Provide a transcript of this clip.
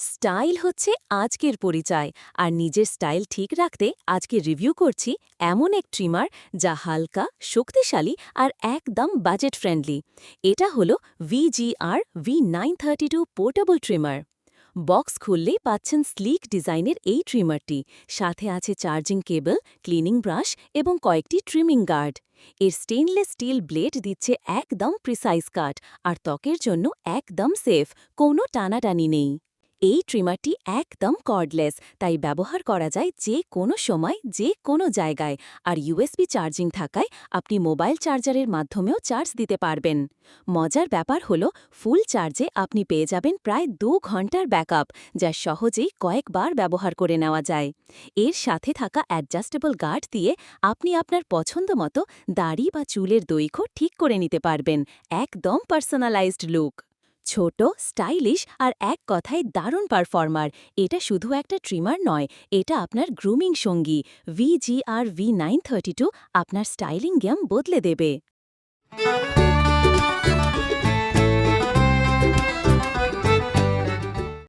Style হচ্ছে আজকের পরিচয়। আর নিজের স্টাইল ঠিক রাখতে আজকে রিভিউ করছি এমন এক ট্রিমার যা হালকা, শক্তিশালী আর একদম বাজেট ফ্রেন্ডলি। এটা হলো VGR V nine thirty two portable trimmer. Box খুললেই পাচ্ছেন স্লিক ডিজাইনের এই ট্রিমারটি। সাথে আছে চার্জিং কেবল, ক্লিনিং ব্রাশ এবং কয়েকটি ট্রিমিং গার্ড। এর স্টেনলেস স্টিল ব্লেড দিচ্ছে একদম প্রিসাইজ কাট। আর ত্বকের জন্য একদম সেফ, কোনো টানাটানি নেই। এই ট্রিমারটি একদম কর্ডলেস তাই ব্যবহার করা যায় যে কোনো সময়, যে কোনো জায়গায়। আর ইউএসবি চার্জিং থাকায় আপনি মোবাইল চার্জারের মাধ্যমেও চার্জ দিতে পারবেন। মজার ব্যাপার হলো ফুল চার্জে আপনি পেয়ে যাবেন প্রায় দু ঘণ্টার ব্যাকআপ যা সহজেই কয়েকবার ব্যবহার করে নেওয়া যায়। এর সাথে থাকা অ্যাডজাস্টেবল গার্ড দিয়ে আপনি আপনার পছন্দ মতো দাড়ি বা চুলের দৈর্ঘ্য ঠিক করে নিতে পারবেন। একদম পার্সোনালাইজড লুক ছোট, স্টাইলিশ আর এক কথায় দারুণ পারফর্মার। এটা শুধু একটা ট্রিমার নয়, এটা আপনার গ্রুমিং সঙ্গী। ভিজিআর ভি নাইন আপনার স্টাইলিং গেম বদলে দেবে।